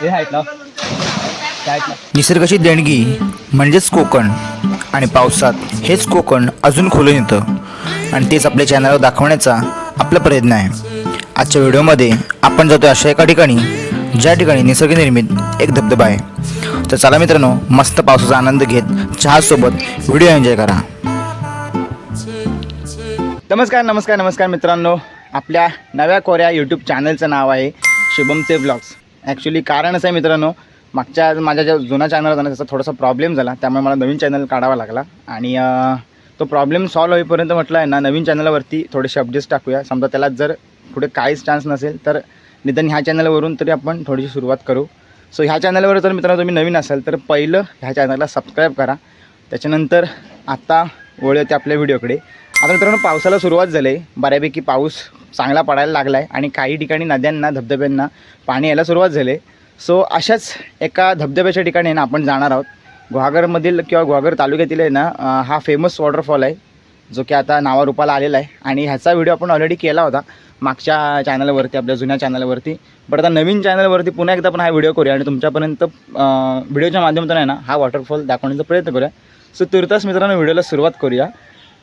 हे हाईटला निसर्गाची देणगी म्हणजेच कोकण आणि पावसात हेच कोकण अजून खोलून येतं. आणि तेच आपल्या चॅनलवर दाखवण्याचा आपला प्रयत्न आहे. आजच्या व्हिडिओमध्ये आपण जातो अशा एका ठिकाणी ज्या ठिकाणी निसर्गनिर्मित एक धबधबा आहे. तर चला मित्रांनो मस्त पावसाचा आनंद घेत चहासोबत व्हिडिओ एन्जॉय करा. नमस्कार नमस्कार नमस्कार मित्रांनो. आपल्या नव्या कोऱ्या यूट्यूब चॅनलचं नाव आहे शुभमचे ब्लॉग्स ॲक्च्युली कारण असं आहे मित्रांनो मागच्या माझ्या ज्या जुना चॅनल होता ना त्याचा थोडासा प्रॉब्लेम झाला. त्यामुळे मला नवीन चॅनल काढावा लागला. आणि तो प्रॉब्लेम सॉल्व होईपर्यंत म्हटलं आहे ना नवीन चॅनलवरती थोडेसे अपडेट्स टाकूया. समजा त्याला जर पुढे काहीच चान्स नसेल तर निदान ह्या चॅनलवरून तरी आपण थोडीशी सुरुवात करू. सो ह्या चॅनलवर जर मित्रांनो तुम्ही नवीन असाल तर पहिलं ह्या चॅनलला सबस्क्राईब करा. त्याच्यानंतर आत्ता वळ येते आपल्या व्हिडिओकडे आता मित्रांनो पावसाला सुरुवात झाली. आहे बऱ्यापैकी पाऊस चांगला पडायला लागला आहे आणि काही ठिकाणी नद्यांना धबधब्यांना पाणी यायला सुरुवात झाली. सो अशाच एका धबधब्याच्या ठिकाणी आहे ना आपण जाणार आहोत. गुहागरमधील किंवा गुहागर तालुक्यातील आहे ना हा फेमस वॉटरफॉल आहे जो की आता नावारूपाला आलेला आहे. आणि ह्याचा व्हिडिओ आपण ऑलरेडी केला होता मागच्या चॅनलवरती आपल्या जुन्या चॅनलवरती बट आता नवीन चॅनलवरती पुन्हा एकदा पण हा व्हिडिओ करूया आणि तुमच्यापर्यंत व्हिडिओच्या माध्यमातून आहे ना हा वॉटरफॉल दाखवण्याचा प्रयत्न करूया. सो तुर्तास मित्रांनो व्हिडिओला सुरुवात करूया.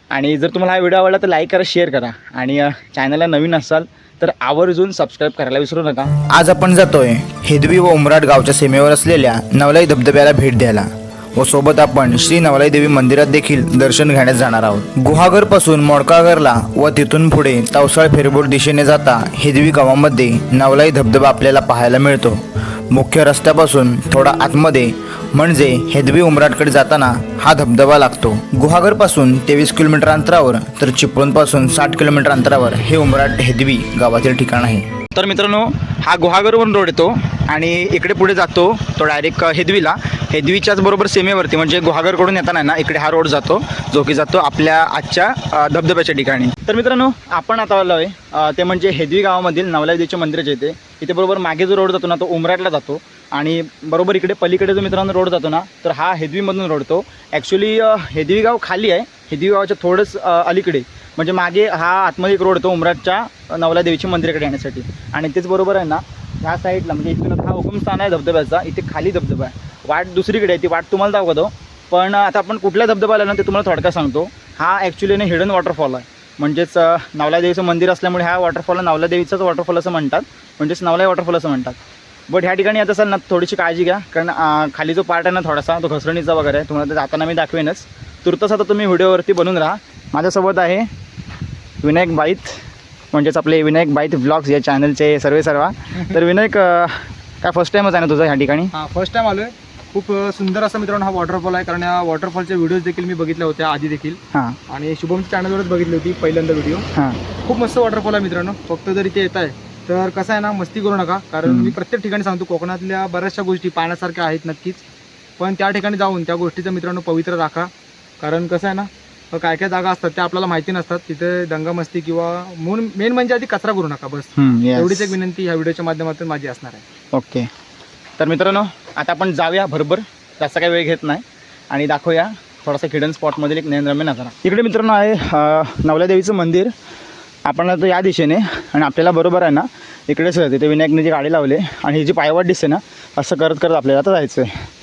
आणि जर तुम्हाला हा व्हिडिओ आवडला तर लाईक करा शेअर करा. आणि चॅनलला नवीन असाल तर आवर्जून सबस्क्राईब करायला विसरू नका. आज आपण जातोय हिदवी व उमराट गावच्या सीमेवर असलेल्या नवलाई धबधब्याला भेट द्यायला व सोबत आपण श्री नवलाई देवी मंदिरात देखील दर्शन घेण्यास जाणार आहोत. गुहागरपासून मोडकागरला व तिथून पुढे तवसाळ फेरबोट दिशेने जाता हेदवी गावामध्ये नवलाई धबधबा आपल्याला पाहायला मिळतो. मुख्य रस्त्यापासून थोडा आतमध्ये म्हणजे हेदवी उमराटकडे जाताना हा धबधबा लागतो. गुहागरपासून तेवीस किलोमीटर अंतरावर तर चिपळूणपासून साठ किलोमीटर अंतरावर हे उमराट हेदवी गावातील ठिकाण आहे. तर मित्रांनो हा गुहागरवरून रोड येतो आणि इकडे पुढे जातो तो डायरेक्ट हेदवीला. हेदवीच्याच बरोबर सीमेवरती म्हणजे गुहागरकडून येताना ना इकडे हा रोड जातो जो की जातो आपल्या आजच्या धबधब्याच्या ठिकाणी. तर मित्रांनो आपण आता आलो आहे ते म्हणजे हेदवी गावामधील नवलादेवीच्या मंदिराच्या इथे इथे बरोबर मागे जो रोड जातो ना तो उमराटला जातो. आणि बरोबर इकडे पलीकडे जो मित्रांनो रोड जातो ना तर हा हेदवीमधून रोड तो ॲक्च्युली हेदवी गाव खाली आहे. हेदवी गावाच्या थोडंच अलीकडे. म्हणजे मागे हा आतमध्ये एक रोड येतो उमराटच्या नवला देवीच्या मंदिराकडे येण्यासाठी. आणि तेच बरोबर आहे ना ह्या साईडला म्हणजे इथून हा हुकुमस्थान आहे धबधब्याचा. इथे खाली धबधबा आहे. वाट दुसरीकडे आहे ती वाट तुम्हाला दाखवतो. पण आता आपण कुठल्या धबधब्याला ना ते तुम्हाला थोडक्यात सांगतो. हा ॲक्च्युली ना हिडन वॉटरफॉल आहे. म्हणजेच अ, नवला देवीचं मंदिर असल्यामुळे ह्या वॉटरफॉलला नवला देवीचाच वॉटरफॉल असं म्हणतात. म्हणजेच नवलाई वॉटरफॉल असं म्हणतात. बट ह्या ठिकाणी आता सर ना थोडीशी काळजी घ्या. कारण खाली जो पार्ट आहे ना थोडासा तो घसरणीचा वगैरे आहे. तुम्हाला जाताना मी दाखवेनच. तुर्तस आता तुम्ही व्हिडिओवरती बनून राहा. माझ्यासोबत आहे विनायक बाईत. म्हणजेच आपले विनायक बाईत ब्लॉग्स या चॅनलचे सर्वे सर्वा तर विनायक काय फर्स्ट टाईमच आहे ना तुझं ह्या ठिकाणी? हां फर्स्ट टाइम आहे खूप सुंदर असा मित्रांनो हा वॉटरफॉल आहे. कारण या वॉटरफॉलचे व्हिडिओज देखील मी बघितल्या होत्या आधी देखील. हां. आणि शुभमच्या चॅनलवरच बघितली होती पहिल्यांदा व्हिडिओ हां. खूप मस्त वॉटरफॉल आहे मित्रांनो. फक्त जर इथे येत आहे तर कसं आहे ना मस्ती करू नका. कारण मी प्रत्येक ठिकाणी सांगतो कोकणातल्या बऱ्याचशा गोष्टी पाहण्यासारख्या आहेत नक्कीच. पण त्या ठिकाणी जाऊन त्या गोष्टीचं मित्रांनो पवित्र राखा. कारण कसं आहे ना काय काय जागा असतात त्या आपल्याला माहिती नसतात. तिथे दंगामस्ती किंवा मून मेन म्हणजे आधी कचरा करू नका बस. एवढीच एक विनंती ह्या व्हिडिओच्या माध्यमातून माझी असणार आहे. ओके तर मित्रांनो आता आपण जाऊया भरभर. जास्त काही वेळ घेत नाही. आणि दाखवूया थोडासा हिडन स्पॉटमधील एक नयनरम्य नजारा. इकडे मित्रांनो आहे नवल्यादेवीचं मंदिर. आपण आता या दिशेने आणि आपल्याला बरोबर आहे ना इकडेच तिथे विनायकने जी गाडी लावली आणि ही जी पायवाट दिसते ना असं करत करत आपल्याला आता जायचं आहे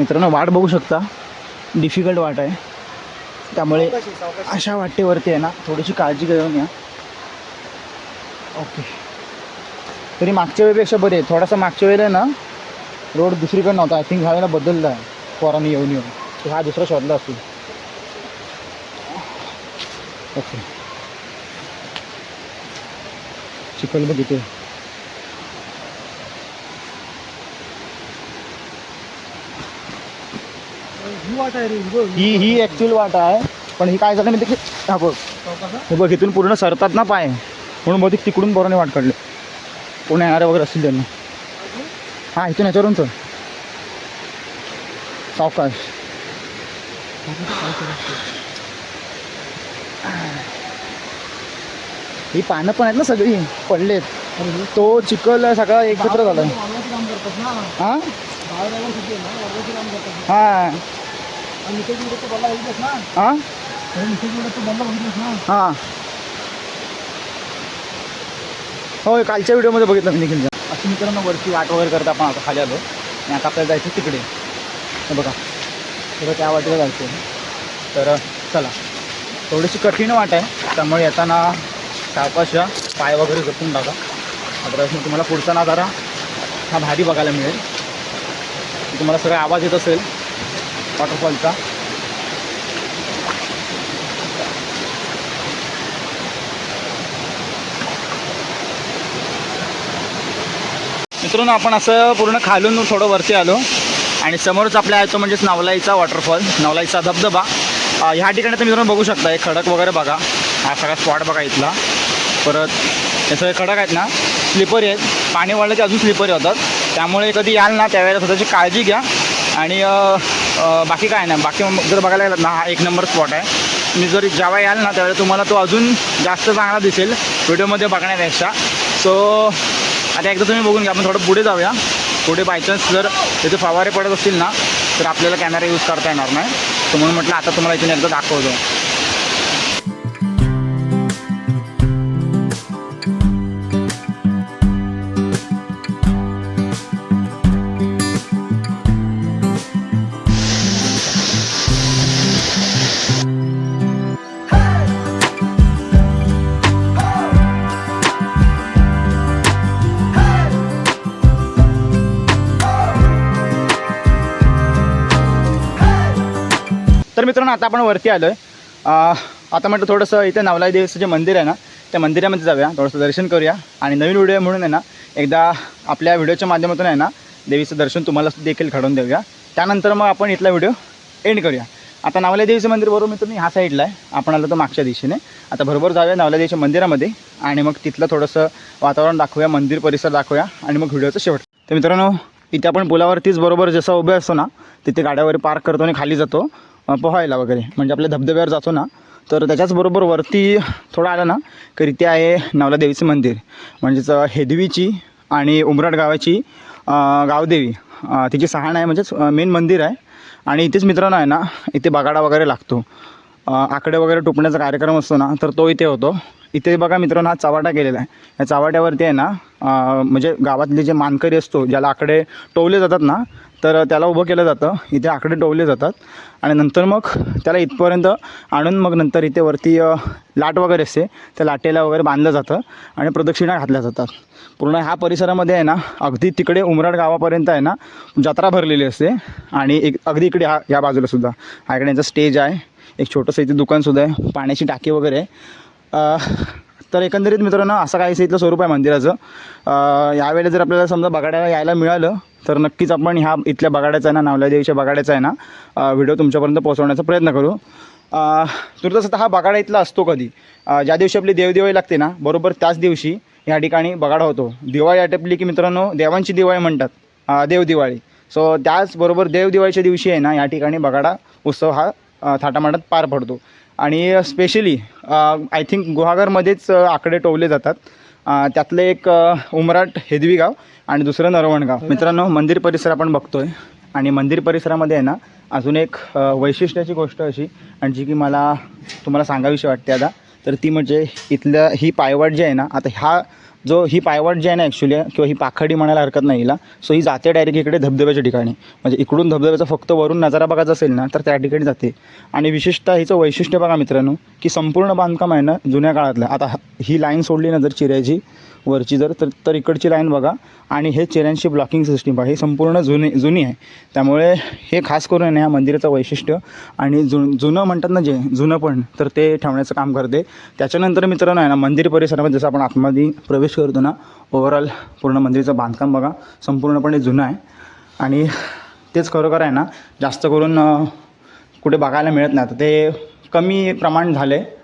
मित्रांनो वाट बघू शकता. डिफिकल्ट वाट आहे. त्यामुळे अशा वाटेवरती आहे ना थोडीशी काळजी घेऊन या. ओके तरी मागच्या वेळेपेक्षा बरे आहे. थोडासा मागच्या वेळेला ना रोड दुसरीकडे नव्हता. आय थिंक ह्या वेळेला बदलला आहे. पोरांनी येऊन येऊन. हा दुसरा शोधला असेल. ओके चिखल बघ वाट आहे रे ही. ही ॲक्च्युअल वाट आहे पण ही काय झालं मी ते हा बघ. हे बघ इथून पूर्ण सरतात ना पाय. म्हणून बहुतेक तिकडून पोराने वाट काढली. कोण येणारे वगैरे असतील त्यांना. हां इथून याच्यावरून तर सावकाश ही पानं पण आहेत ना सगळी पडलेत. तो चिखल सगळा एकत्र झाला. हा? हा. हा? हा. होय कालच्या व्हिडिओमध्ये बघितलं मी निखिलच्या अशी मित्रांनो वरती वाट वगैरे करता आपण आता खाली आलो. आणि आता आपल्याला जायचं तिकडे. हे बघा. तेव्हा त्या वाटेला जायचं तर चला. थोडीशी कठीण वाट आहे. त्यामुळे येताना सावकाश या, पाय वगैरे जपून टाका अदरवाईज तुम्हाला पुढचा नजारा हा भारी बघायला मिळेल. तुम्हाला सगळा आवाज येत असेल. वॉटरफॉलचा मित्रांनो आपण असं पूर्ण खालून थोडं वरती आलो आणि समोरच आपल्या आहे तो म्हणजेच नवलाईचा वॉटरफॉल नवलाईचा धबधबा. ह्या ठिकाणी तर मित्रांनो बघू शकता एक खडक वगैरे बघा. हा सगळा स्पॉट बघा इथला. परत हे सगळे खडक आहेत ना स्लिपरी आहेत. पाणी वाढलं की अजून स्लिपरी होतात. त्यामुळे कधी याल ना त्यावेळेला स्वतःची काळजी घ्या. आणि बाकी काय नाही. बाकी मग जर बघायला गेलात ना हा एक नंबर स्पॉट आहे. तुम्ही जर जेव्हा याल ना त्यावेळेला तुम्हाला तो अजून जास्त चांगला दिसेल. व्हिडिओमध्ये बघण्यापेक्षा. सो आता एकदा तुम्ही बघून घ्या. आपण थोडं पुढे जाऊया. पुढे बायचान्स जर तिथे फवारे पडत असतील ना तर आपल्याला कॅमेरा यूज करता येणार नाही. तर म्हणून म्हटलं आता तुम्हाला इथून एकदा दाखवतो. मित्रांनो आता आपण वरती आलो आहे आता म्हटलं थोडंसं इथे नवलाई देवीचं जे मंदिर आहे ना त्या मंदिरामध्ये जाऊया. थोडंसं दर्शन करूया. आणि नवीन व्हिडिओ म्हणून आहे ना एकदा आपल्या व्हिडिओच्या माध्यमातून आहे ना देवीचं दर्शन तुम्हाला देखील घडवून देऊया. त्यानंतर मग आपण इथला व्हिडिओ एंड करूया. आता नवलाई देवीचं मंदिर बरोबर मित्रांनो ह्या साईडला आहे. आपण आलो तर मागच्या दिशेने. आता बरोबर जाऊया नवलाई देवीच्या मंदिरामध्ये. आणि मग तिथलं थोडंसं वातावरण दाखवूया मंदिर परिसर दाखवूया. आणि मग व्हिडिओचं शेवट. तर मित्रांनो इथे आपण पुलावरतीच बरोबर जसं उभे असतो ना तिथे गाड्या वगैरे पार्क करतो आणि खाली जातो. पोहायला वगैरे. म्हणजे आपल्या धबधब्यावर जातो ना तर त्याच्याचबरोबर वरती थोडं आलं ना की इथे आहे नवला देवीचं मंदिर. म्हणजेच हेदवीची आणि उमराट गावाची गावदेवी. तिची सहाण आहे म्हणजेच मेन मंदिर आहे. आणि इथेच मित्रांनो आहे ना इथे बगाडा वगैरे लागतो. आकडे वगैरे टोपण्याचा कार्यक्रम असतो ना तर तो इथे होतो. इथे बघा मित्रांनो हा चावाटा केलेला आहे. या चावाट्यावरती आहे ना म्हणजे गावातले जे मानकरी असतो ज्याला आकडे टोवले जातात ना तर त्याला उभं केलं जातं. इथे आकडे टोवले जातात. आणि नंतर मग त्याला इथपर्यंत आणून मग नंतर इथे वरती लाट वगैरे असते त्या लाटेला वगैरे बांधलं जातं आणि प्रदक्षिणा घातल्या जातात. पूर्ण ह्या परिसरामध्ये आहे ना अगदी तिकडे उमराड गावापर्यंत आहे ना जत्रा भरलेली असते. आणि एक अगदी इकडे हा या बाजूला सुद्धा. हा इकडे यांचा स्टेज आहे. एक छोटंसं इथे दुकानसुद्धा आहे. पाण्याची टाकी वगैरे आहे. तर एकंदरीत मित्रांनो असं काहीसं इथलं स्वरूप आहे मंदिराचं. यावेळेला जर आपल्याला समजा बगाड्याला यायला मिळालं तर नक्कीच आपण ह्या इथल्या बगाड्याचा आहे ना नावल्या देवीच्या बगाड्याचा आहे ना व्हिडिओ तुमच्यापर्यंत पोहोचवण्याचा प्रयत्न करू. तुर्तसं हा बगाडा इथला असतो कधी. ज्या दिवशी आपली देवदिवाळी लागते ना बरोबर त्याच दिवशी या ठिकाणी बगाडा होतो. दिवाळी आटपली की मित्रांनो देवांची दिवाळी म्हणतात. देवदिवाळी. सो त्याचबरोबर देवदिवाळीच्या दिवशी आहे ना या ठिकाणी बगाडा उत्सव हा थाटामाटात पार पडतो. आणि स्पेशली आय थिंक गुहागरमध्येच आकडे टोवले जातात. त्यातले त्यातलं एक उमराट हेदवी गाव आणि दुसरं नरवण गाव. मित्रांनो मंदिर परिसर आपण बघतोय. आणि मंदिर परिसरामध्ये आहे ना अजून एक वैशिष्ट्याची गोष्ट अशी आणि जी की मला तुम्हाला सांगावीशी वाटते आता. तर ती म्हणजे इथलं ही पायवाट जी आहे ना आता ह्या जो ही पायवाट जी आहे ना ॲक्च्युली किंवा ही पाखडी म्हणायला हरकत नाही हिला सो ही जाते डायरेक्ट इकडे धबधब्याच्या ठिकाणी. म्हणजे इकडून धबधब्याचा फक्त वरून नजारा बघायचा असेल ना तर त्या ठिकाणी जाते. आणि विशेषतः हिचं वैशिष्ट्य बघा मित्रांनो की संपूर्ण बांधकाम आहे ना जुन्या काळातलं. आता ही लाईन सोडली ना जर चिऱ्याची वरची जर तर तर इकडची लाईन बघा. आणि हे चिऱ्यांची ब्लॉकिंग सिस्टीम बघा ही संपूर्ण जुनी जुनी आहे. त्यामुळे हे खास करून आहे ना या मंदिराचं वैशिष्ट्य. आणि जु जुनं म्हणतात ना जे जुनं पण तर ते ठेवण्याचं काम करते. त्याच्यानंतर मित्रांनो आहे ना मंदिर परिसरामध्ये जसं आपण आतमध्ये प्रवेश करतो ना ओव्हरऑल पूर्ण मंदिराचं बांधकाम बघा संपूर्णपणे जुनं आहे. आणि तेच खरोखर आहे ना जास्त करून कुठे बघायला मिळत नाही. आता ते कमी प्रमाण झालं आहे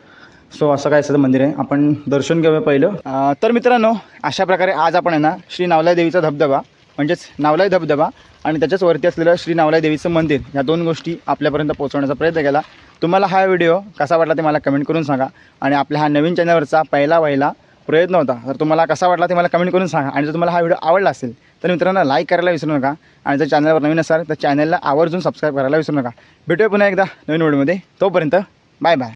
सो असं काय असं मंदिर आहे. आपण दर्शन घेऊया पहिलं. तर मित्रांनो अशा प्रकारे आज आपण आहे ना श्री नावलाई देवीचा धबधबा म्हणजेच नावलाई धबधबा आणि त्याच्याच वरती असलेलं श्री नावलाई देवीचं मंदिर या दोन गोष्टी आपल्यापर्यंत पोहोचवण्याचा प्रयत्न केला. तुम्हाला हा व्हिडिओ कसा वाटला ते मला कमेंट करून सांगा. आणि आपल्या हा नवीन चॅनलवरचा पहिला पहिला प्रयत्न होता. तर तुम्हाला कसा वाटला ते मला कमेंट करून सांगा. आणि जर तुम्हाला हा व्हिडिओ आवडला असेल तर मित्रांनो लाईक करायला विसरू नका. आणि जर चॅनलवर नवीन असाल तर चॅनलला आवर्जून सबस्क्राईब करायला विसरू नका. भेटूया पुन्हा एकदा नवीन व्हिडिओमध्ये तोपर्यंत बाय बाय